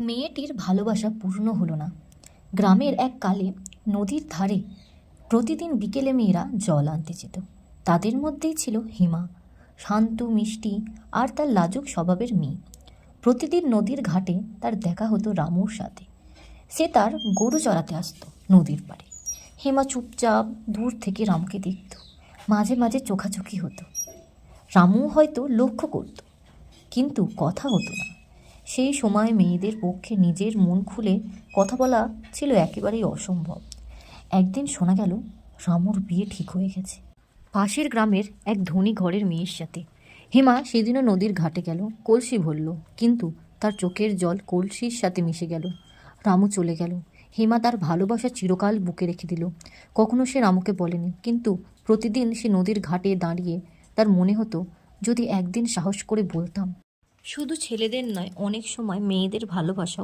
মেয়েটির ভালোবাসা পূর্ণ হলো না। গ্রামের এক কালে নদীর ধারে প্রতিদিন বিকেলে মেয়েরা জল আনতে যেত। তাদের মধ্যেই ছিল হিমা। শান্ত, মিষ্টি আর তার লাজুক স্বভাবের মেয়ে। প্রতিদিন নদীর ঘাটে তার দেখা হতো রামুর সাথে। সে তার গরু চড়াতে আসতো নদীর পাড়ে। হিমা চুপচাপ দূর থেকে রামকে দেখত। মাঝে মাঝে চোখাচোখি হতো। রামু হয়তো লক্ষ্য করত, কিন্তু কথা হতো না। সেই সময় মেয়েদের পক্ষে নিজের মন খুলে কথা বলা ছিল একেবারেই অসম্ভব। একদিন শোনা গেল, রামুর বিয়ে ঠিক হয়ে গেছে। পাশের গ্রামের এক ধনী ঘরের মেয়ের সাথে। হেমা সেদিনও নদীর ঘাটে গেল, কলসি ভরল, কিন্তু তার চোখের জল কলসির সাথে মিশে গেল। রামু চলে গেল। হেমা তার ভালোবাসা চিরকাল বুকে রেখে দিল। কখনো সে রামুকে বলেনি, কিন্তু প্রতিদিন সে নদীর ঘাটে দাঁড়িয়ে তার মনে হতো, যদি একদিন সাহস করে বলতাম। শুধু ছেলেদের নয় অনেক সময় মেয়েদের ভালোবাসাও